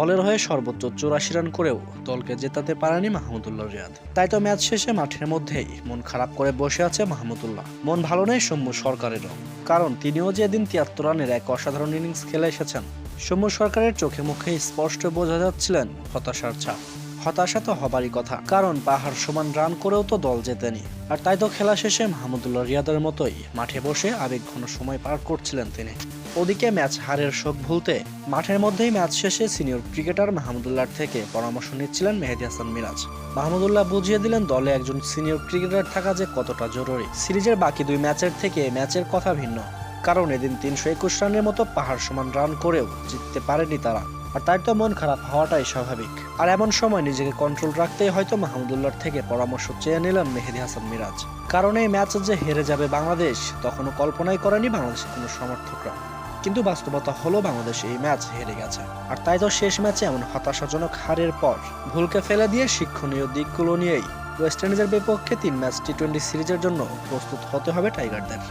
দলের হয়ে সর্বোচ্চ চৌরাশি রান করেও দলকে জেতাতে পারেনি মাহমুদুল্লাহ রিয়াদ। তাই তো ম্যাচ শেষে মাঠের মধ্যেই মন খারাপ করে বসে আছে মাহমুদুল্লাহ। মন ভালো নেই সৌম্য সরকারেরও। কারণ তিনিও যে দিন তিয়াত্তর রানের এক অসাধারণ ইনিংস খেলে এসেছেন, সৌম্য সরকারের চোখে মুখে স্পষ্ট বোঝা যাচ্ছিলেন হতাশার ছাপ। হতাশা তো হবারই কথা। কারণ পাহাড় সমান রান করেও তো দল জেতেনি। আর তাই তো খেলা শেষে মাহমুদুল্লাহ রিয়াদের মতোই মাঠে বসে আবেগঘন সময় পার করছিলেন তিনি। ওদিকে ম্যাচ হারের শোক ভুলতে মাঠের মধ্যেই ম্যাচ শেষে সিনিয়র ক্রিকেটার মাহমুদুল্লাহর থেকে পরামর্শ নিচ্ছিলেন মেহেদি হাসান মিরাজ। মাহমুদুল্লাহ বুঝিয়ে দিলেন, দলে একজন সিনিয়র ক্রিকেটার থাকা যে কতটা জরুরি। সিরিজের বাকি দুই ম্যাচের থেকে ম্যাচের কথা ভিন্ন। কারণ এদিন তিনশো একুশ রানের মতো পাহাড় সমান রান করেও জিততে পারেনি তারা। আর তাই তো মন খারাপ হওয়াটাই স্বাভাবিক। আর এমন সময় নিজেকে কন্ট্রোল রাখতেই হয়তো মাহমুদুল্লাহর থেকে পরামর্শ চেয়ে নিলেন মেহেদি হাসান মিরাজ। কারণ এই ম্যাচে যে হেরে যাবে বাংলাদেশ, তখনও কল্পনাই করেনি বাংলাদেশের কোনো সমর্থকরা। কিন্তু বাস্তবতা হলো বাংলাদেশ এই ম্যাচ হেরে গেছে। আর তাই তো শেষ ম্যাচে এমন হতাশাজনক হারের পর ভুলকে ফেলে দিয়ে শিক্ষণীয় দিকগুলো নিয়েই ওয়েস্ট ইন্ডিজের বিপক্ষে তিন ম্যাচ টি টোয়েন্টি সিরিজের জন্য প্রস্তুত হতে হবে টাইগারদের